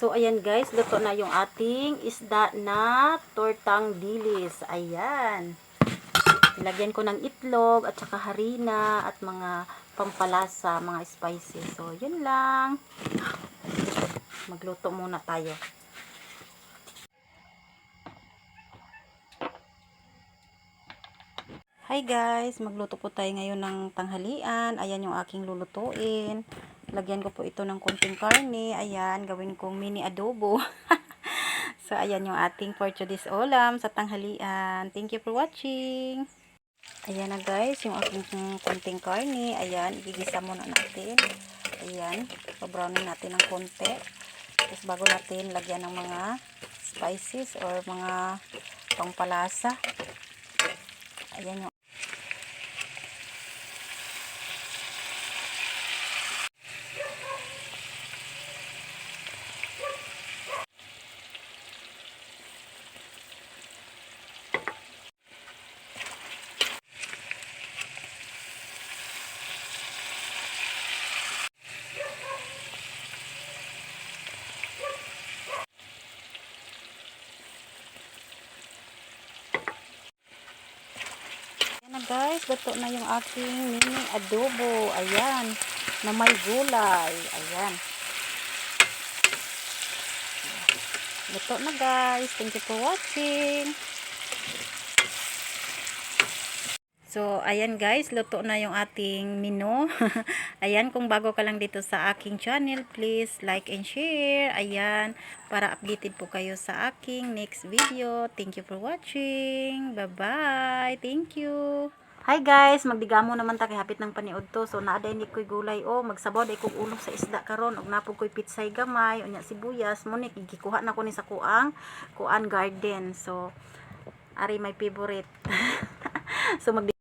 So, ayan guys, luto na yung ating isda na tortang dilis. Ayan. Nilagyan ko ng itlog at saka harina at mga pampalasa, mga spices. So, yun lang. Magluto muna tayo. Hi guys, magluto po tayo ngayon ng tanghalian. Ayan yung aking lulutuin. Lagyan ko po ito ng konting karne. Ayan, gawin kong mini adobo. so, ayan yung ating for today's ulam sa tanghalian. Thank you for watching. Ayan na guys, yung aking konting karne. Ayan, igigisa muna natin. Ayan, pabrownin natin ng konti. Tapos bago natin lagyan ng mga spices or mga pangpalasa. Ayan yung guys, luto na yung aking mini adobo. Ayan, na may gulay. Ayan. Luto na guys. Thank you for watching. So, ayan guys, luto na yung ating menu. ayan, kung bago ka lang dito sa aking channel, please like and share. Ayan, para updated po kayo sa aking next video. Thank you for watching. Bye-bye. Thank you. Hi guys, magdigamo naman ta kay hapit ng paniod to. So naada ni koy gulay o magsabaw day kog ulo sa isda karon ug napog koy pitsay gamay unya sibuyas mo ni gikuha na ko ni sa kuang kuan garden. So ari my favorite. so mag